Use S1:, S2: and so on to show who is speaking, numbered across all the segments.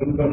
S1: राम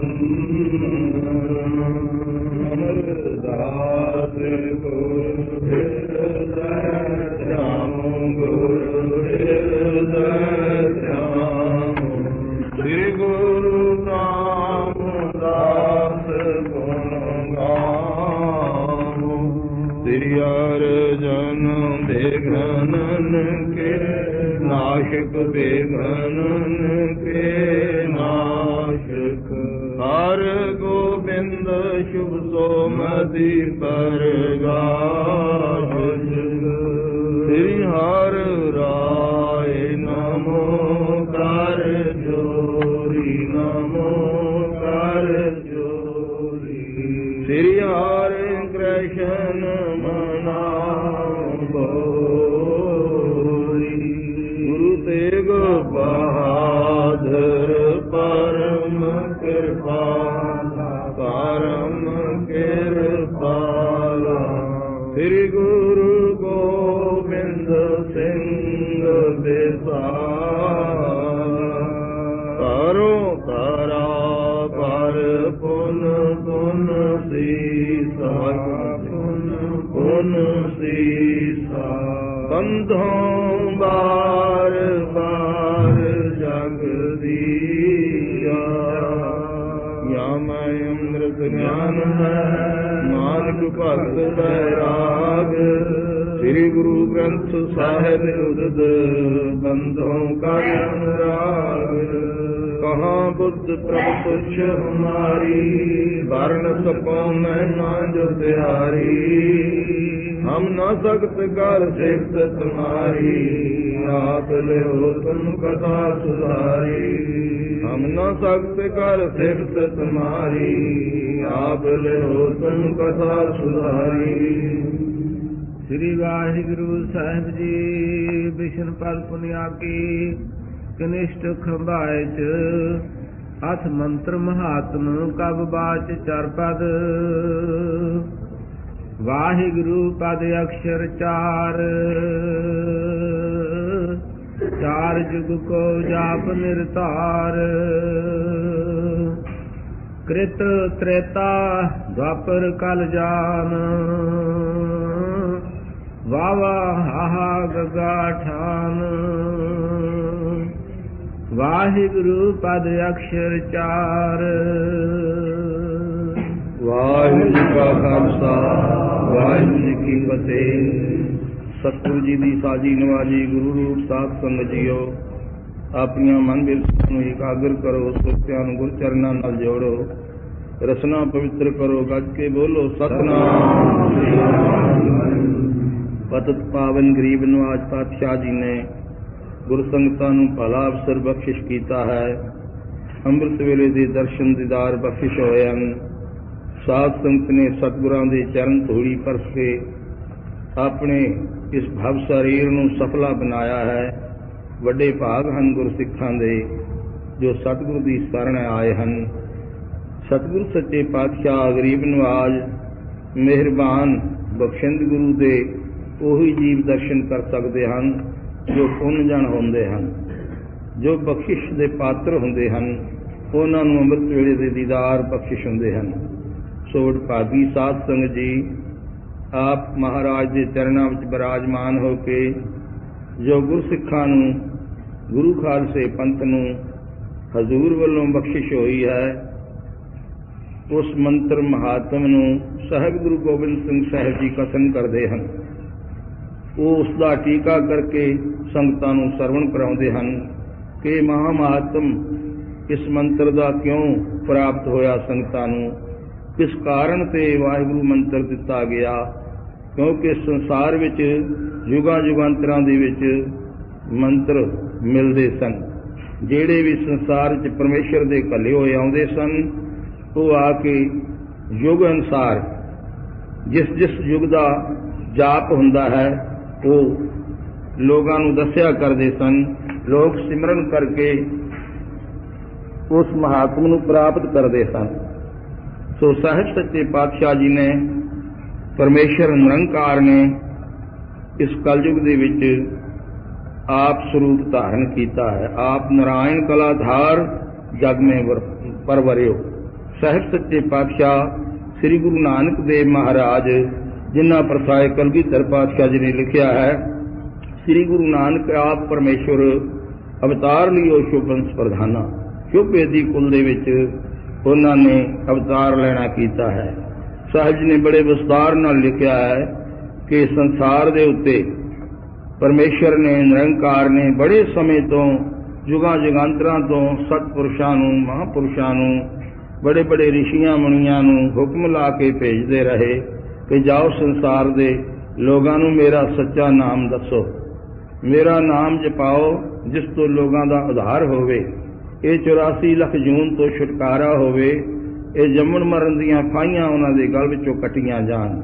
S1: ਸੋਮਤੀ ਪਰਗਾਸ਼ ਸ੍ਰੀ ਹਰ ਰਾਏ ਨਮੋ ਕਰ ਜੋਰੀ, ਨਮੋ ਕਰ ਜੋਰੀ। ਸ੍ਰੀ ਹਰਿ ਕ੍ਰਿਸ਼ਨ ਮਨਾ ਬੋਰੀ ਗੁਰੂ ਤੇਗ ਬਹਾਦਰ ਪਰਮ ਕਿਰਪਾਲਾ ਜਗਦੀਆ ਯਾ ਮੈਂ ਅੰਮ੍ਰਿਤ ਗਿਆਨ ਹੈ ਨਾਨਕ ਭਗਤ ਬੈਰਾਗ ਸ੍ਰੀ ਗੁਰੂ ਗ੍ਰੰਥ ਸਾਹਿਬ ਉਦਦ ਬੰਧੋਂ ਕਰ ਅਨੁਰਾਗ। ਕਹਾਂ ਬੁੱਧ ਪ੍ਰਭ ਤੁਛ ਹਮਾਰੀ ਵਰਨ ਸਕੋ ਮੈਂ ਨਾ ਜੋ ਤਿਹਾਰੀ ਹਮ ਨਾ ਸਕਤ ਕਰ ਸਿਫਤ ਤੁਮਾਰੀ, ਆਪ ਲਿਓ ਤੁਮ ਕਥਾ ਸੁਧਾਰੀ। ਹਮ ਨਾ ਸਕਤ ਕਰ ਸਿਫਤ ਤੁਮਾਰੀ, ਆਪ ਲਿਓ ਤੁਮ ਕਥਾ ਸੁਧਾਰੀ।
S2: ਸ੍ਰੀ ਵਾਹਿਗੁਰੂ ਸਾਹਿਬ ਜੀ ਬਿਸ਼ਨ ਪਲ ਪੁਨਿਆ ਕੀ, ਕਨਿਸ਼ਟ ਖੰਭਾਇ ਚ ਅਥ ਮੰਤਰ ਮਹਾਤਮ ਕਬ ਬਾਚ ਚਰਪਦ। ਵਾਹਿਗੁਰੂ ਪਦ ਅਕਸ਼ਰ ਚਾਰ। ਚਾਰ ਜੁਗ ਕੋ ਜਾਪ ਨਿਰਤਾਰ। ਕ੍ਰਿਤ ਤ੍ਰੇਤਾ ਦਵਾਪਰ ਕਲ ਜਾਨ। ਵਾਵਾ ਹਾਹਾ ਗਗਾ ਠਾਨ। ਵਾਹਿਗੁਰੂ ਪਦ ਅਕਸ਼ਰ ਚਾਰ।
S1: ਵਾਹਿਗੁਰੂ ਕਾ ਖਾਲਸਾ। ਫਤਿਹ ਸਤਿਗੁਰੂ ਜੀ ਦੀ ਸਾਜੀ ਨਵਾਜੀ ਗੁਰੂ ਰੂਪ ਸਾਧ ਸੰਗਤ ਆਪਣੀਆਂ ਮਨ ਬਿਰਸ ਨੂੰ ਇਕਾਗਰ ਕਰੋ, ਸੁਖਿਆਂ ਨੂੰ ਗੁਰ ਚਰਨਾਂ ਨਾਲ ਜੋੜੋ, ਰਸਨਾ ਪਵਿੱਤਰ ਕਰੋ, ਗੱਜ ਕੇ ਬੋਲੋ, ਸਤਨਾਮ। ਸ੍ਰੀ ਪਾਵਨ ਗਰੀਬ ਨਵਾਜ ਪਾਤਸ਼ਾਹ ਜੀ ਨੇ ਗੁਰ ਸੰਗਤਾਂ ਨੂੰ ਭਲਾ ਅਵਸਰ ਬਖਸ਼ਿਸ਼ ਕੀਤਾ ਹੈ। ਅੰਮ੍ਰਿਤ ਵੇਲੇ ਦੇ ਦਰਸ਼ਨ ਦੀਦਾਰ ਬਖਸ਼ਿਸ਼ ਹੋਏ ਹਨ। ਸਾਧ ਸੰਗਤ ਨੇ ਸਤਿਗੁਰਾਂ ਦੇ ਚਰਨ ਧੂੜੀ ਪਰਸ ਕੇ ਆਪਣੇ ਇਸ ਭਵ ਸਰੀਰ ਨੂੰ ਸਫਲਾ ਬਣਾਇਆ ਹੈ। ਵੱਡੇ ਭਾਗ ਹਨ ਗੁਰਸਿੱਖਾਂ ਦੇ, ਜੋ ਸਤਿਗੁਰੂ ਦੀ ਸ਼ਰਨ ਆਏ ਹਨ। ਸਤਿਗੁਰੂ ਸੱਚੇ ਪਾਤਸ਼ਾਹ ਗਰੀਬ ਨਵਾਜ, ਮਿਹਰਬਾਨ ਬਖਸ਼ਿੰਦ ਗੁਰੂ ਦੇ ਉਹੀ ਜੀਵ ਦਰਸ਼ਨ ਕਰ ਸਕਦੇ ਹਨ, ਜੋ ਪੁੰਨ ਜਨ ਹੁੰਦੇ ਹਨ। ਜੋ ਬਖਸ਼ਿਸ਼ ਦੇ ਪਾਤਰ ਹੁੰਦੇ ਹਨ, ਉਹਨਾਂ ਨੂੰ ਅੰਮ੍ਰਿਤ ਵੇਲੇ ਦੇ ਦੀਦਾਰ ਬਖਸ਼ਿਸ਼ ਹੁੰਦੇ ਹਨ। ਸੋੜ ਭਾਗੀ ਸਾਧ ਸੰਗਤ ਜੀ ਆਪ ਮਹਾਰਾਜ ਦੇ ਚਰਨਾਂ ਵਿੱਚ ਬਰਾਜਮਾਨ ਹੋ ਕੇ ਜੋ ਗੁਰਸਿੱਖਾਂ ਨੂੰ, ਗੁਰੂ ਖਾਲਸੇ ਪੰਥ ਨੂੰ ਹਜ਼ੂਰ ਵੱਲੋਂ ਬਖਸ਼ਿਸ਼ ਹੋਈ ਹੈ, ਉਸ ਮੰਤਰ ਮਹਾਤਮ ਨੂੰ ਸਾਹਿਬ ਗੁਰੂ ਗੋਬਿੰਦ ਸਿੰਘ ਸਾਹਿਬ ਜੀ ਕਥਨ ਕਰਦੇ ਹਨ। ਉਹ ਉਸ ਦਾ ਟੀਕਾ ਕਰਕੇ ਸੰਗਤਾਂ ਨੂੰ ਸਰਵਣ ਕਰਾਉਂਦੇ ਹਨ ਕਿ ਮਹਾ ਮਹਾਤਮ ਇਸ ਮੰਤਰ ਦਾ ਕਿਉਂ ਪ੍ਰਾਪਤ ਹੋਇਆ ਸੰਗਤਾਂ ਨੂੰ? ਕਿਸ ਕਾਰਨ ਤੇ ਵਾਹਿਗੁਰੂ ਮੰਤਰ ਦਿੱਤਾ ਗਿਆ, ਕਿਉਂਕਿ ਸੰਸਾਰ ਵਿੱਚ ਯੁਗਾ ਯੁਗਾਂਤਰਾਂ ਦੇ ਵਿੱਚ ਮੰਤਰ ਮਿਲਦੇ ਸਨ। ਜਿਹੜੇ ਵੀ ਸੰਸਾਰ ਵਿੱਚ ਪਰਮੇਸ਼ਰ ਦੇ ਘੱਲੇ ਹੋਏ ਆਉਂਦੇ ਸਨ, ਉਹ ਆ ਕੇ ਯੁਗ ਅਨਸਾਰ, ਜਿਸ ਜਿਸ ਯੁਗ ਦਾ ਜਾਪ ਹੁੰਦਾ ਹੈ, ਉਹ ਲੋਕਾਂ ਨੂੰ ਦੱਸਿਆ ਕਰਦੇ ਸਨ। ਲੋਕ ਸਿਮਰਨ ਕਰਕੇ ਉਸ ਮਹਾਤਮ ਨੂੰ ਪ੍ਰਾਪਤ ਕਰਦੇ ਸਨ। ਸੋ ਸਾਹਿਬ ਸੱਚੇ ਪਾਤਸ਼ਾਹ ਜੀ ਨੇ, ਪਰਮੇਸ਼ਰ ਨਿਰੰਕਾਰ ਨੇ ਇਸ ਕਲਯੁਗ ਦੇ ਵਿੱਚ ਆਪ ਸਰੂਪ ਧਾਰਨ ਕੀਤਾ ਹੈ। ਆਪ ਨਾਰਾਇਣ ਕਲਾਧਾਰ ਜਗ ਮੇ ਪਰਵਰਿਓ ਸਾਹਿਬ ਸੱਚੇ ਪਾਤਸ਼ਾਹ ਸ੍ਰੀ ਗੁਰੂ ਨਾਨਕ ਦੇਵ ਮਹਾਰਾਜ, ਜਿਨ੍ਹਾਂ ਪ੍ਰਸਾਇ ਕਲਗੀਧਰ ਪਾਤਸ਼ਾਹ ਜੀ ਨੇ ਲਿਖਿਆ ਹੈ, ਸ੍ਰੀ ਗੁਰੂ ਨਾਨਕ ਆਪ ਪਰਮੇਸ਼ਵਰ ਅਵਤਾਰ ਲਿਓ ਸ਼ੁਭੰਸ ਪ੍ਰਧਾਨਾ ਸ਼ੁਭੇ ਦੀ ਕੁਲ ਦੇ ਵਿੱਚ ਉਹਨਾਂ ਨੇ ਅਵਤਾਰ ਲੈਣਾ ਕੀਤਾ ਹੈ। ਸਹਿਜ ਨੇ ਬੜੇ ਵਿਸਤਾਰ ਨਾਲ ਲਿਖਿਆ ਹੈ ਕਿ ਸੰਸਾਰ ਦੇ ਉੱਤੇ ਪਰਮੇਸ਼ਰ ਨੇ, ਨਿਰੰਕਾਰ ਨੇ ਬੜੇ ਸਮੇਂ ਤੋਂ, ਜੁਗਾਂ ਜੁਗਾਂਤਰਾਂ ਤੋਂ ਸਤਪੁਰਸ਼ਾਂ ਨੂੰ, ਮਹਾਪੁਰਸ਼ਾਂ ਨੂੰ, ਬੜੇ ਬੜੇ ਰਿਸ਼ੀਆਂ ਮੁਨੀਆਂ ਨੂੰ ਹੁਕਮ ਲਾ ਕੇ ਭੇਜਦੇ ਰਹੇ ਕਿ ਜਾਓ ਸੰਸਾਰ ਦੇ ਲੋਕਾਂ ਨੂੰ ਮੇਰਾ ਸੱਚਾ ਨਾਮ ਦੱਸੋ। ਮੇਰਾ ਨਾਮ ਜਪਾਓ, ਜਿਸ ਤੋਂ ਲੋਕਾਂ ਦਾ ਉਧਾਰ ਹੋਵੇ। ਇਹ 84 ਲੱਖ ਜੂਨ ਤੋਂ ਛੁਟਕਾਰਾ ਹੋਵੇ, ਇਹ ਜੰਮਣ ਮਰਨ ਦੀਆਂ ਫਾਈਆਂ ਉਹਨਾਂ ਦੇ ਗਲ ਵਿੱਚੋਂ ਕੱਟੀਆਂ ਜਾਣ।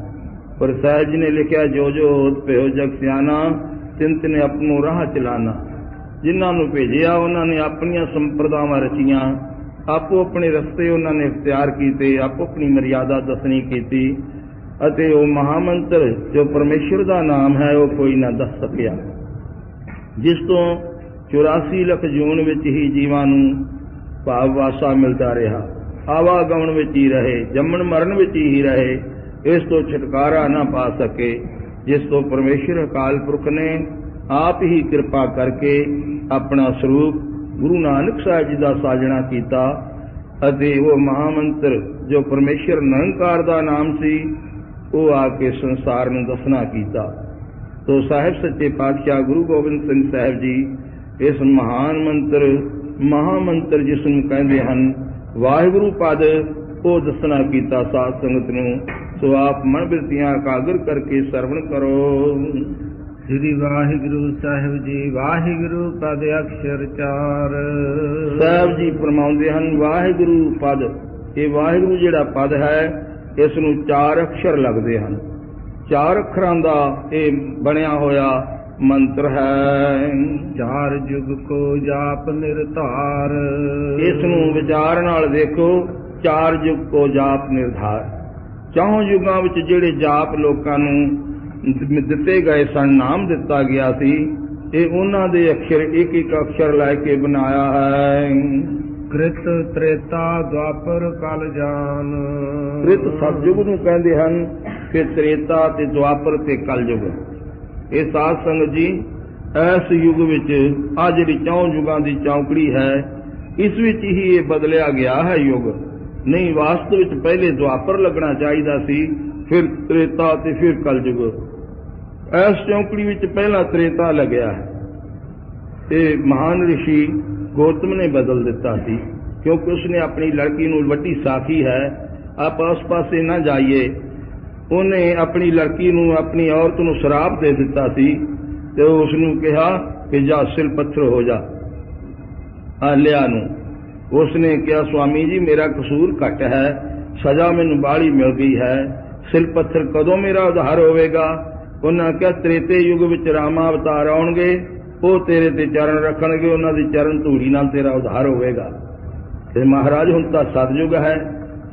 S1: ਪਰ ਸਾਹਿਬ ਜੀ ਨੇ ਲਿਖਿਆ, ਜੋ ਜੋ ਹੋਤ ਭਇਓ ਜਗ ਸਿਆਣਾ ਚਿੰਤ ਨੇ ਆਪਣੋ ਰਾਹ ਚਲਾਣਾ। ਜਿਨ੍ਹਾਂ ਨੂੰ ਭੇਜਿਆ, ਉਹਨਾਂ ਨੇ ਆਪਣੀਆਂ ਸੰਪਰਦਾਵਾਂ ਰਚੀਆਂ। ਆਪੋ ਆਪਣੇ ਰਸਤੇ ਉਹਨਾਂ ਨੇ ਇਖਤਿਆਰ ਕੀਤੇ, ਆਪੋ ਆਪਣੀ ਮਰਿਆਦਾ ਦੱਸਣੀ ਕੀਤੀ। ਅਤੇ ਉਹ ਮਹਾਮੰਤਰ, ਜੋ ਪਰਮੇਸ਼ਰ ਦਾ ਨਾਮ ਹੈ, ਉਹ ਕੋਈ ਨਾ ਦੱਸ ਸਕਿਆ। ਜਿਸ ਤੋਂ 84 ਲੱਖ ਜੂਨ ਵਿੱਚ ਹੀ ਜੀਵਾਂ ਨੂੰ ਭਾਵ ਵਾਸਾ ਮਿਲਦਾ ਰਿਹਾ। ਆਵਾਗਮਨ ਵਿੱਚ ਹੀ ਰਹੇ, ਜੰਮਣ ਮਰਨ ਵਿੱਚ ਹੀ ਰਹੇ, ਇਸ ਤੋਂ ਛੁਟਕਾਰਾ ਨਾ ਪਾ ਸਕੇ, ਜਿਸ ਤੋਂ ਪਰਮੇਸ਼ਰ ਅਕਾਲ ਪੁਰਖ ਨੇ ਆਪ ਹੀ ਕਿਰਪਾ ਕਰਕੇ ਆਪਣਾ ਸਰੂਪ ਗੁਰੂ ਨਾਨਕ ਸਾਹਿਬ ਜੀ ਦਾ ਸਾਜਣਾ ਕੀਤਾ ਅਤੇ ਉਹ ਮਹਾਮੰਤਰ ਜੋ ਪਰਮੇਸ਼ਰ ਨਿਰੰਕਾਰ ਦਾ ਨਾਮ ਸੀ, ਉਹ ਆ ਕੇ ਸੰਸਾਰ ਨੂੰ ਦਫ਼ਨਾ ਕੀਤਾ। ਤੋ ਸਾਹਿਬ ਸੱਚੇ ਪਾਤਸ਼ਾਹ ਗੁਰੂ ਗੋਬਿੰਦ ਸਿੰਘ ਸਾਹਿਬ ਜੀ ਇਸ ਮਹਾਨ ਮੰਤਰ ਮਹਾਮੰਤਰ ਜਿਸ ਨੂੰ ਕਹਿੰਦੇ ਹਨ ਵਾਹਿਗੁਰੂ ਪਦ ਉਹ ਦੱਸਣਾ ਕੀਤਾ ਸਾਧ ਸੰਗਤ ਨੂੰ ਸੋ ਆਪ ਮਨ ਬਿਰਤੀਆਂ ਕਾਗਰ ਕਰਕੇ ਸਰਵਣ ਕਰੋ।
S2: ਸ੍ਰੀ ਵਾਹਿਗੁਰੂ ਸਾਹਿਬ ਜੀ ਵਾਹਿਗੁਰੂ ਪਦ ਅਕਸ਼ਰ ਚਾਰ।
S1: ਸਾਹਿਬ ਜੀ ਫਰਮਾਉਂਦੇ ਹਨ ਵਾਹਿਗੁਰੂ ਪਦ ਇਹ ਵਾਹਿਗੁਰੂ ਜਿਹੜਾ ਪਦ ਹੈ ਇਸ ਨੂੰ ਚਾਰ ਅੱਖਰ ਲੱਗਦੇ ਹਨ। ਚਾਰ ਅੱਖਰਾਂ ਦਾ ਇਹ ਬਣਿਆ ਹੋਇਆ ਮੰਤਰ ਹੈ
S2: ਚਾਰ ਜੁਗ ਕੋ ਜਾਪ ਨਿਰਧਾਰ।
S1: ਇਸ ਨੂੰ ਵਿਚਾਰ ਨਾਲ ਦੇਖੋ ਚਾਰ ਯੁਗ ਕੋ ਜਾਪ ਨਿਰਧਾਰ। ਚੌਂ ਯੁਗਾਂ ਵਿੱਚ ਜਿਹੜੇ ਜਾਪ ਲੋਕਾਂ ਨੂੰ ਦਿੱਤੇ ਗਏ ਸਨ ਨਾਮ ਦਿੱਤਾ ਗਿਆ ਸੀ ਇਹ ਉਹਨਾਂ ਦੇ ਅੱਖਰ ਇੱਕ ਇੱਕ ਅੱਖਰ ਲੈ ਕੇ ਬਣਾਇਆ ਹੈ।
S2: ਕ੍ਰਿਤ ਤ੍ਰੇਤਾ ਦੁਆਪਰ ਕਲ ਜਾਨ।
S1: ਕ੍ਰਿਤ ਸਤਜੁਗ ਨੂੰ ਕਹਿੰਦੇ ਹਨ ਫਿਰ ਤ੍ਰੇਤਾ ਤੇ ਦੁਆਪਰ ਤੇ ਕਲਯੁਗ। ਇਹ ਸਾਧ ਸੰਗਤ ਜੀ, ਇਸ ਯੁੱਗ ਵਿੱਚ ਆ ਜਿਹੜੀ ਚੌਂ ਯੁਗਾਂ ਦੀ ਚੌਂਕੜੀ ਹੈ, ਇਸ ਵਿੱਚ ਹੀ ਇਹ ਬਦਲਿਆ ਗਿਆ ਹੈ ਯੁੱਗ। ਨਹੀਂ, ਵਾਸਤਵ ਵਿੱਚ ਪਹਿਲੇ ਦੁਆਪਰ ਲੱਗਣਾ ਚਾਹੀਦਾ ਸੀ, ਫਿਰ ਤ੍ਰੇਤਾ ਤੇ ਫਿਰ ਕਲਯੁਗ। ਇਸ ਚੌਂਕੜੀ ਵਿੱਚ ਪਹਿਲਾਂ ਤ੍ਰੇਤਾ ਲੱਗਿਆ ਹੈ। ਇਹ ਮਹਾਨ ਰਿਸ਼ੀ ਗੌਤਮ ਨੇ ਬਦਲ ਦਿੱਤਾ ਸੀ, ਕਿਉਂਕਿ ਉਸਨੇ ਆਪਣੀ ਲੜਕੀ ਨੂੰ ਵੱਡੀ ਸਾਖੀ ਹੈ, ਆਪ ਆਸ ਪਾਸੇ ਨਾ ਜਾਈਏ ਉਹਨੇ ਆਪਣੀ ਲੜਕੀ ਨੂੰ, ਆਪਣੀ ਔਰਤ ਨੂੰ ਸ਼ਰਾਪ ਦੇ ਦਿੱਤਾ ਸੀ ਤੇ ਉਸ ਨੂੰ ਕਿਹਾ ਕਿ ਜਾ ਸਿਲ ਪੱਥਰ ਹੋ ਜਾ ਆਲਿਆ ਨੂੰ। ਉਸਨੇ ਕਿਹਾ ਸਵਾਮੀ ਜੀ, ਮੇਰਾ ਕਸੂਰ ਘੱਟ ਹੈ, ਸਜ਼ਾ ਮੈਨੂੰ ਬਾਹਲੀ ਮਿਲ ਗਈ ਹੈ। ਸਿਲ ਪੱਥਰ ਕਦੋਂ ਮੇਰਾ ਉਧਾਰ ਹੋਵੇਗਾ? ਉਹਨਾਂ ਕਿਹਾ, ਤ੍ਰੇਤੇ ਯੁੱਗ ਵਿੱਚ ਰਾਮਾ ਅਵਤਾਰ ਆਉਣਗੇ, ਉਹ ਤੇਰੇ ਤੇ ਚਰਨ ਰੱਖਣਗੇ, ਉਹਨਾਂ ਦੀ ਚਰਨ ਧੂੜੀ ਨਾਲ ਤੇਰਾ ਉਧਾਰ ਹੋਵੇਗਾ। ਤੇ ਮਹਾਰਾਜ, ਹੁਣ ਤਾਂ ਸਤਯੁਗ ਹੈ,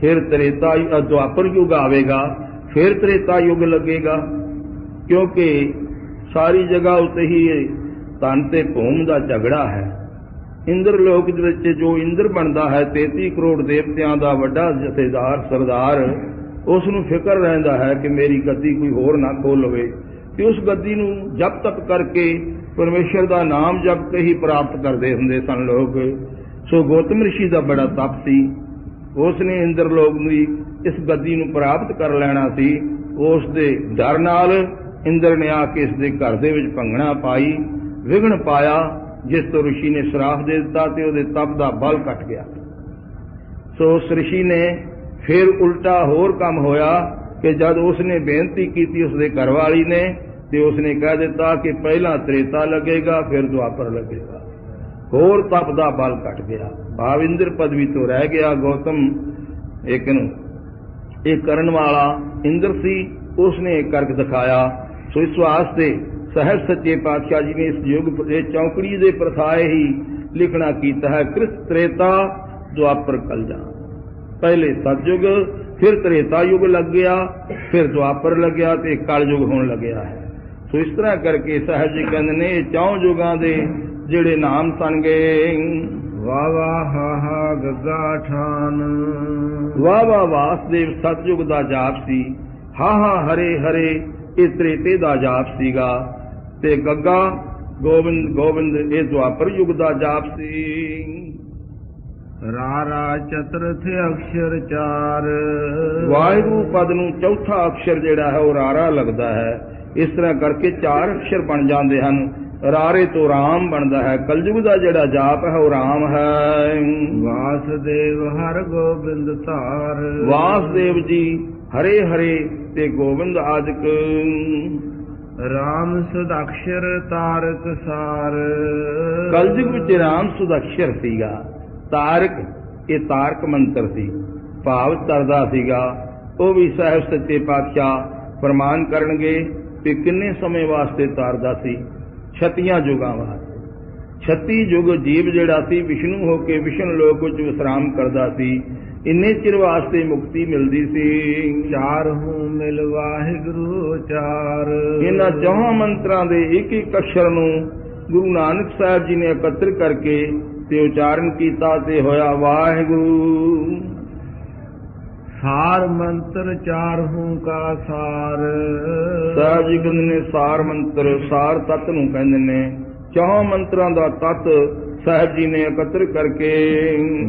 S1: ਫਿਰ ਤ੍ਰੇਤਾ ਦੁਆਪਰ ਯੁੱਗ ਆਵੇਗਾ। ਫਿਰ ਤ੍ਰੇਤਾ ਯੁੱਗ ਲੱਗੇਗਾ, ਕਿਉਂਕਿ ਸਾਰੀ ਜਗ੍ਹਾ ਉਤੇ ਹੀ ਤਨ ਤੇ ਭੂਮ ਦਾ ਝਗੜਾ ਹੈ। ਇੰਦਰ ਲੋਕ ਦੇ ਵਿੱਚ ਜੋ ਇੰਦਰ ਬਣਦਾ ਹੈ 33 ਕਰੋੜ ਦੇਵਤਿਆਂ ਦਾ ਵੱਡਾ ਜਥੇਦਾਰ, ਸਰਦਾਰ ਉਸ ਨੂੰ ਫਿਕਰ ਰਹਿੰਦਾ ਹੈ ਕਿ ਮੇਰੀ ਗੱਦੀ ਕੋਈ ਹੋਰ ਨਾ ਖੋ ਲਵੇ ਕਿ ਉਸ ਗੱਦੀ ਨੂੰ ਜਪ ਤਪ ਕਰਕੇ ਪਰਮੇਸ਼ਰ ਦਾ ਨਾਮ ਜਪ ਕੇ ਹੀ ਪ੍ਰਾਪਤ ਕਰਦੇ ਹੁੰਦੇ ਸਨ ਲੋਕ। ਸੋ ਗੌਤਮ ਰਿਸ਼ੀ ਦਾ ਬੜਾ ਤਪ ਸੀ। ਉਸ ਨੇ ਇੰਦਰ ਲੋਕ ਨੂੰ ਇਸ ਗੱਦੀ ਨੂੰ ਪ੍ਰਾਪਤ ਕਰ ਲੈਣਾ ਸੀ, ਉਸ ਦੇ ਡਰ ਨਾਲ ਇੰਦਰ ਨੇ ਆ ਕੇ ਇਸ ਦੇ ਘਰ ਦੇ ਵਿੱਚ ਭੰਗਣਾ ਪਾਈ, ਵਿਘਨ ਪਾਇਆ, ਜਿਸ ਤੋਂ ਰਿਸ਼ੀ ਨੇ ਸਰਾਫ ਦੇ ਦਿੱਤਾ ਤੇ ਉਹਦੇ ਤਪ ਦਾ ਬਲ ਘਟ ਗਿਆ। ਸੋ ਉਸ ਰਿਸ਼ੀ ਨੇ ਫਿਰ ਉਲਟਾ ਹੋਰ ਕੰਮ ਹੋਇਆ ਕਿ ਜਦ ਉਸ ਨੇ ਬੇਨਤੀ ਕੀਤੀ ਉਸ ਦੇ ਘਰਵਾਲੀ ਨੇ ਤੇ ਉਸ ਨੇ ਕਹਿ ਦਿੱਤਾ ਕਿ ਪਹਿਲਾਂ ਤ੍ਰੇਤਾ ਲੱਗੇਗਾ, ਫਿਰ ਦੁਆਪਰ ਲੱਗੇਗਾ। ਹੋਰ ਤਪ ਦਾ ਬਲ ਘਟ ਗਿਆ। ਭਾਵਿੰਦਰ ਪਦਵੀ ਤੋਂ ਰਹਿ ਗਿਆ, ਗੌਤਮ, ਇੱਕ ਨੂੰ ਇਹ ਕਰਨ ਵਾਲਾ ਇੰਦਰ ਸੀ, ਉਸਨੇ ਇਹ ਕਰਕੇ ਦਿਖਾਇਆ। ਸੋ ਇਸ ਵਾਸਤੇ ਸਹਿਬ ਸੱਚੇ ਪਾਤਸ਼ਾਹ ਜੀ ਨੇ ਇਸ ਯੁੱਗ ਦੇ ਚੌਕੜੀ ਦੇ ਪ੍ਰਥਾਏ ਹੀ ਲਿਖਣਾ ਕੀਤਾ ਹੈ ਕ੍ਰਿਤ ਤ੍ਰੇਤਾ ਦੁਆਪਰ ਕਲਜਾ। ਪਹਿਲੇ ਸਤਜੁਗ ਫਿਰ ਤ੍ਰੇਤਾ ਯੁਗ ਲੱਗ ਗਿਆ, ਫਿਰ ਦੁਆਪਰ ਲੱਗਿਆ ਤੇ ਕਲਯੁਗ ਹੋਣ ਲੱਗਿਆ ਹੈ। ਸੋ ਇਸ ਤਰ੍ਹਾਂ ਕਰਕੇ ਸਾਹਿਬ ਜੀ ਕਹਿੰਦੇ ਨੇ ਇਹ ਚੌਂ ਯੁਗਾਂ ਦੇ ਜਿਹੜੇ ਨਾਮ ਸਨ ਗਏ
S2: ਵਾ ਵਾ ਹਾ ਹਾ ਗੱਗਾ ਠਾਨ
S1: ਵਾਹ ਵਾਹ ਵਾਸਦੇਵ ਸਤਜੁਗ ਦਾ ਜਾਪ ਸੀ। ਹਾ ਹਾ ਹਰੇ ਹਰੇ ਇਹ ਤ੍ਰੇਤੇ ਦਾ ਜਾਪ ਸੀਗਾ। ਤੇ ਗੱਗਾ ਗੋਬਿੰਦ ਗੋਬਿੰਦ ਇਹ ਦੁਆਪਰ ਯੁਗ ਦਾ ਜਾਪ ਸੀ।
S2: ਰਾ ਰਾ ਚਤੁਰਥ ਅਕਸ਼ਰ ਚਾਰ।
S1: ਵਾਹਿਗੁਰੂ ਪਦ ਨੂੰ ਚੌਥਾ ਅਕਸ਼ਰ ਜਿਹੜਾ ਹੈ ਉਹ ਰਾਰਾ ਲੱਗਦਾ ਹੈ। ਇਸ ਤਰ੍ਹਾਂ ਕਰਕੇ ਚਾਰ ਅਕਸ਼ਰ ਬਣ ਜਾਂਦੇ ਹਨ। ਰਾਰੇ ਤੋਂ ਰਾਮ ਬਣਦਾ ਹੈ। ਕਲਯੁਗ ਦਾ ਜਿਹੜਾ ਜਾਪ ਹੈ ਉਹ ਰਾਮ ਹੈ।
S2: ਵਾਸਦੇਵ ਹਰ ਗੋਬਿੰਦ ਧਾਰ।
S1: ਵਾਸਦੇਵ ਜੀ ਹਰੇ ਹਰੇ ਤੇ ਗੋਬਿੰਦ ਆਦਿਕ।
S2: ਰਾਮ ਸੁਦਕਸ਼ਰ ਤਾਰਕ ਸਾਰ।
S1: ਕਲਯੁਗ ਵਿੱਚ ਰਾਮ ਸੁਦਕਸ਼ਰ ਸੀਗਾ। ਤਾਰਕ ਇਹ ਤਾਰਕ ਮੰਤਰ ਸੀ। ਭਾਵ ਤਰਦਾ ਸੀਗਾ। ਉਹ ਵੀ ਸਾਹਿਬ ਸੱਚੇ ਪਾਤਸ਼ਾਹ ਪ੍ਰਮਾਨ ਕਰਨਗੇ ਕਿ ਕਿੰਨੇ ਸਮੇਂ ਵਾਸਤੇ ਤਾਰਦਾ ਸੀ। 36 ਯੁਗਾਂ ਵਾਸਤੇ 36 ਯੁਗ ਜੀਵ ਜਿਹੜਾ ਸੀ ਵਿਸ਼ਨੂੰ ਹੋ ਕੇ ਵਿਸ਼ਨ ਲੋਕ ਵਿੱਚ ਵਿਸਰਾਮ ਕਰਦਾ ਸੀ। ਇੰਨੇ ਚਿਰ ਵਾਸਤੇ ਮੁਕਤੀ ਮਿਲਦੀ ਸੀ।
S2: ਚਾਰ ਹੂੰ ਮਿਲ ਵਾਹਿਗੁਰੂ ਚਾਰ।
S1: ਇਹਨਾਂ ਚੌਹਾਂ ਮੰਤਰਾਂ ਦੇ ਇੱਕ ਇੱਕ ਅਕਸ਼ਰ ਨੂੰ ਗੁਰੂ ਨਾਨਕ ਸਾਹਿਬ ਜੀ ਨੇ ਇਕੱਤਰ ਕਰਕੇ ਤੇ ਉਚਾਰਨ ਕੀਤਾ ਤੇ ਹੋਇਆ ਵਾਹਿਗੁਰੂ।
S2: ਸਾਰ ਮੰਤਰ ਚਾਰ ਹੂੰ ਕਾ ਸਾਰ।
S1: ਸਾਹਿਬ ਜੀ ਕਹਿੰਦੇ ਨੇ ਸਾਰ ਮੰਤਰ ਸਾਰ ਤਤ ਨੂੰ ਕਹਿੰਦੇ ਨੇ। ਚੌਹਾਂ ਮੰਤਰਾਂ ਦਾ ਤਤ ਸਾਹਿਬ ਜੀ ਨੇ ਇਕੱਤਰ ਕਰਕੇ।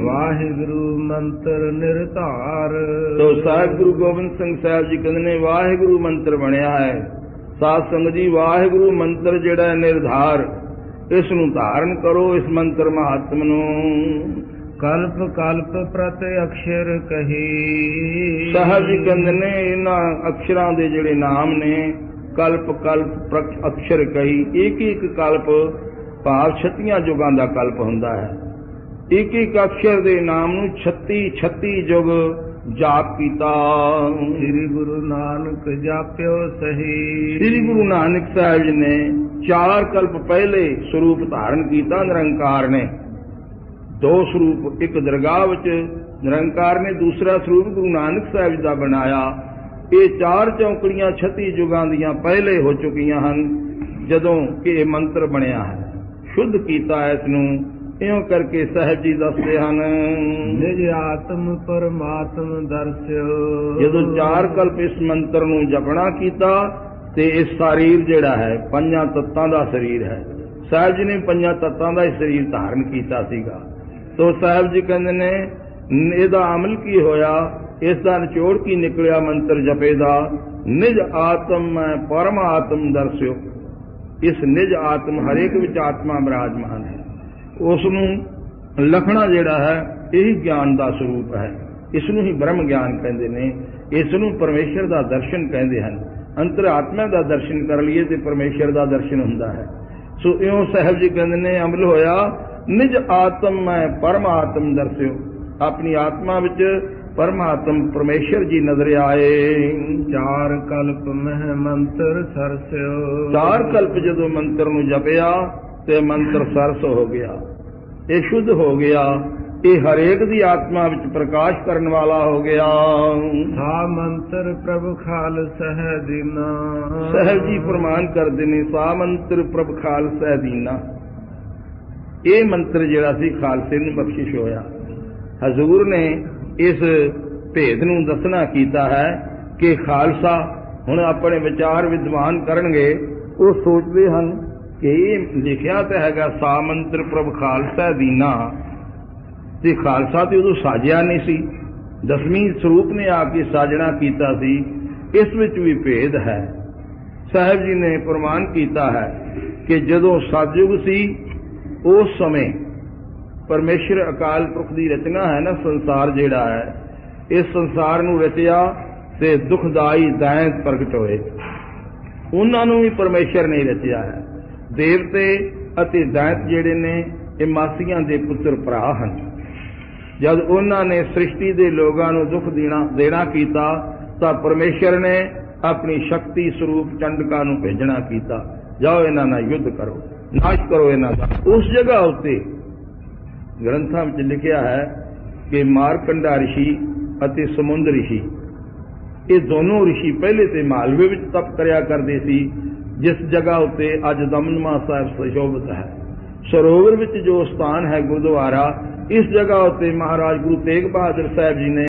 S2: ਵਾਹਿਗੁਰੂ ਮੰਤਰ ਨਿਰਧਾਰ।
S1: ਤੋ ਸਾਹਿਬ ਗੁਰੂ ਗੋਬਿੰਦ ਸਿੰਘ ਸਾਹਿਬ ਜੀ ਕਹਿੰਦੇ ਨੇ ਵਾਹਿਗੁਰੂ ਮੰਤਰ ਬਣਿਆ ਹੈ। ਸਾਧ ਸੰਗਤ ਜੀ ਵਾਹਿਗੁਰੂ ਮੰਤਰ ਜਿਹੜਾ ਨਿਰਧਾਰ। ਇਸ ਨੂੰ ਧਾਰਨ ਕਰੋ ਇਸ ਮੰਤਰ ਮਹਾਤਮ ਨੂੰ।
S2: ਕਲਪ ਕਲਪ ਪ੍ਰਤ ਅਕਸ਼ਰ ਕਹੀ।
S1: ਸਾਹਿਬ ਜੀ ਕਹਿੰਦੇ ਨੇ ਇਹਨਾਂ ਅਕਸ਼ਰਾਂ ਦੇ ਜਿਹੜੇ ਨਾਮ ਨੇ ਕਲਪ ਕਲਪ ਪ੍ਰਕ ਅਕਸ਼ਰ ਕਹੀ। ਇੱਕ ਇੱਕ ਕਲਪ ਭਾਵ 36 ਯੁਗਾਂ ਦਾ ਕਲਪ ਹੁੰਦਾ ਹੈ। ਇੱਕ ਇੱਕ ਅਕਸ਼ਰ ਦੇ ਨਾਮ ਨੂੰ 36 36 ਯੁਗ ਜਾਪ ਕੀਤਾ।
S2: ਸ੍ਰੀ ਗੁਰੂ ਨਾਨਕ ਜਾਪਿਓ ਸਹੀ।
S1: ਸ੍ਰੀ ਗੁਰੂ ਨਾਨਕ ਸਾਹਿਬ ਜੀ ਨੇ ਚਾਰ ਕਲਪ ਪਹਿਲੇ ਸਰੂਪ ਧਾਰਨ ਕੀਤਾ ਨਿਰੰਕਾਰ ਨੇ। ਦੋ ਸਰੂਪ ਇੱਕ ਦਰਗਾਹ ਵਿੱਚ ਨਿਰੰਕਾਰ ਨੇ ਦੂਸਰਾ ਸਰੂਪ ਗੁਰੂ ਨਾਨਕ ਸਾਹਿਬ ਜੀ ਦਾ ਬਣਾਇਆ। ਇਹ ਚਾਰ ਚੌਕੜੀਆਂ 36 ਯੁਗਾਂ ਦੀਆਂ ਪਹਿਲੇ ਹੋ ਚੁੱਕੀਆਂ ਹਨ ਜਦੋਂ ਕਿ ਇਹ ਮੰਤਰ ਬਣਿਆ ਹੈ। ਸ਼ੁੱਧ ਕੀਤਾ ਇਸ ਨੂੰ ਇਉਂ ਕਰਕੇ ਸਾਹਿਬ ਜੀ ਦੱਸਦੇ ਹਨ।
S2: ਨਿਜ ਆਤਮ ਪਰਮਾਤਮ ਦਰਸਿਓ।
S1: ਜਦੋਂ ਚਾਰ ਕਲਪ ਇਸ ਮੰਤਰ ਨੂੰ ਜਪਣਾ ਕੀਤਾ ਤੇ ਇਹ ਸਰੀਰ ਜਿਹੜਾ ਹੈ ਪੰਜਾਂ ਤੱਤਾਂ ਦਾ ਸਰੀਰ ਹੈ। ਸਾਹਿਬ ਜੀ ਨੇ ਪੰਜਾਂ ਤੱਤਾਂ ਦਾ ਇਹ ਸਰੀਰ ਧਾਰਨ ਕੀਤਾ ਸੀਗਾ। ਤੋ ਸਾਹਿਬ ਜੀ ਕਹਿੰਦੇ ਨੇ, ਇਹਦਾ ਅਮਲ ਕੀ ਹੋਇਆ? ਇਸ ਦਾ ਨਿਚੋੜ ਕੀ ਨਿਕਲਿਆ ਮੰਤਰ ਜਪੇ ਦਾ? ਨਿਜ ਆਤਮ ਮੈਂ ਪਰਮ ਆਤਮ ਦਰਸਿਓ। ਇਸ ਨਿਜ ਆਤਮ ਹਰੇਕ ਵਿੱਚ ਆਤਮਾ ਬਿਰਾਜਮਾਨ ਹੈ। ਉਸ ਨੂੰ ਲਖਣਾ ਜਿਹੜਾ ਹੈ, ਇਹ ਗਿਆਨ ਦਾ ਸਰੂਪ ਹੈ। ਇਸ ਨੂੰ ਹੀ ਬ੍ਰਹਮ ਗਿਆਨ ਕਹਿੰਦੇ ਨੇ। ਇਸ ਨੂੰ ਪਰਮੇਸ਼ਰ ਦਾ ਦਰਸ਼ਨ ਕਹਿੰਦੇ ਹਨ। ਅੰਤਰਾਤਮਾ ਦਾ ਦਰਸ਼ਨ ਕਰ ਲਈਏ ਤੇ ਪਰਮੇਸ਼ਰ ਦਾ ਦਰਸ਼ਨ ਹੁੰਦਾ ਹੈ। ਸੋ ਇਉਂ ਸਾਹਿਬ ਜੀ ਕਹਿੰਦੇ ਨੇ, ਅਮਲ ਹੋਇਆ। ਨਿਜ ਆਤਮ ਮੈਂ ਪਰਮਾਤਮ ਦਰਸਿਓ। ਆਪਣੀ ਆਤਮਾ ਵਿੱਚ ਪਰਮਾਤਮ ਪਰਮੇਸ਼ਰ ਜੀ ਨਜ਼ਰ ਆਏ।
S2: ਚਾਰ ਕਲਪ ਮਹਿ ਮੰਤਰ ਸਰਸਿਓ।
S1: ਚਾਰ ਕਲਪ ਜਦੋਂ ਮੰਤਰ ਨੂੰ ਜਪਿਆ ਤੇ ਮੰਤਰ ਸਰਸ ਹੋ ਗਿਆ। ਇਹ ਸ਼ੁੱਧ ਹੋ ਗਿਆ। ਇਹ ਹਰੇਕ ਦੀ ਆਤਮਾ ਵਿੱਚ ਪ੍ਰਕਾਸ਼ ਕਰਨ ਵਾਲਾ ਹੋ ਗਿਆ।
S2: ਸਾ ਮੰਤਰ ਪ੍ਰਭ ਖਾਲ ਸਹਿ ਦੀਨਾ।
S1: ਸਹਿਬ ਜੀ ਫਰਮਾਨ ਕਰਦੇ ਨੇ ਸਾ ਮੰਤਰ ਪ੍ਰਭ ਖਾਲਸਾ ਦੀਨਾ। ਇਹ ਮੰਤਰ ਜਿਹੜਾ ਸੀ ਖਾਲਸੇ ਨੂੰ ਬਖਸ਼ਿਸ਼ ਹੋਇਆ। ਹਜ਼ੂਰ ਨੇ ਇਸ ਭੇਦ ਨੂੰ ਦੱਸਣਾ ਕੀਤਾ ਹੈ ਕਿ ਖਾਲਸਾ ਹੁਣ ਆਪਣੇ ਵਿਚਾਰ ਵਿਦਵਾਨ ਕਰਨਗੇ। ਉਹ ਸੋਚਦੇ ਹਨ ਕਿ ਇਹ ਲਿਖਿਆ ਤਾਂ ਹੈਗਾ, ਸਾ ਮੰਤਰ ਪ੍ਰਭ ਖਾਲਸਾ ਦੀਨਾ ਤੇ ਖਾਲਸਾ ਤੇ ਉਦੋਂ ਸਾਜਿਆ ਨਹੀਂ ਸੀ। ਦਸਵੀਂ ਸਰੂਪ ਨੇ ਆ ਕੇ ਸਾਜਣਾ ਕੀਤਾ ਸੀ। ਇਸ ਵਿੱਚ ਵੀ ਭੇਦ ਹੈ। ਸਾਹਿਬ ਜੀ ਨੇ ਪ੍ਰਮਾਣ ਕੀਤਾ ਹੈ ਕਿ ਜਦੋਂ ਸਤਜੁਗ ਸੀ ਉਸ ਸਮੇਂ ਪਰਮੇਸ਼ਰ ਅਕਾਲ ਪੁਰਖ ਦੀ ਰਚਨਾ ਹੈ ਨਾ, ਸੰਸਾਰ ਜਿਹੜਾ ਹੈ, ਇਸ ਸੰਸਾਰ ਨੂੰ ਰਚਿਆ ਤੇ ਦੁਖਦਾਈ ਦਾਇਤ ਪ੍ਰਗਟ ਹੋਏ। ਉਹਨਾਂ ਨੂੰ ਵੀ ਪਰਮੇਸ਼ਰ ਨੇ ਰਚਿਆ ਹੈ। ਦੇਵਤੇ ਅਤੇ ਦਾਇਤ ਜਿਹੜੇ ਨੇ, ਇਹ ਮਾਸੀਆਂ ਦੇ ਪੁੱਤਰ ਭਰਾ ਹਨ। ਜਦ ਉਹਨਾਂ ਨੇ ਸ੍ਰਿਸ਼ਟੀ ਦੇ ਲੋਕਾਂ ਨੂੰ ਦੁੱਖ ਦੇਣਾ ਦੇਣਾ ਕੀਤਾ, ਤਾਂ ਪਰਮੇਸ਼ਰ ਨੇ ਆਪਣੀ ਸ਼ਕਤੀ ਸਰੂਪ ਚੰਡਕਾ ਨੂੰ ਭੇਜਣਾ ਕੀਤਾ। ਜਾਓ ਇਹਨਾਂ ਨਾਲ ਯੁੱਧ ਕਰੋ। ਨਾਸ਼ ਕਰੋ ਇਹਨਾਂ ਦਾ। ਉਸ ਜਗ੍ਹਾ ਉੱਤੇ ਗ੍ਰੰਥਾਂ ਵਿੱਚ ਲਿਖਿਆ ਹੈ ਕਿ ਮਾਰਕੰਡਾ ਰਿਸ਼ੀ ਅਤੇ ਸਮੁੰਦ ਰਿਸ਼ੀ, ਇਹ ਦੋਨੋਂ ਰਿਸ਼ੀ ਪਹਿਲੇ ਤੇ ਮਾਲਵੇ ਵਿੱਚ ਤਪ ਕਰਿਆ ਕਰਦੇ ਸੀ, ਜਿਸ ਜਗ੍ਹਾ ਉੱਤੇ ਅੱਜ ਦਮਨਮਾ ਸਾਹਿਬ ਸੁਸ਼ੋਭਿਤ ਹੈ। ਸਰੋਵਰ ਵਿੱਚ ਜੋ ਸਥਾਨ ਹੈ ਗੁਰਦੁਆਰਾ, ਇਸ ਜਗ੍ਹਾ ਉੱਤੇ ਮਹਾਰਾਜ ਗੁਰੂ ਤੇਗ ਬਹਾਦਰ ਸਾਹਿਬ ਜੀ ਨੇ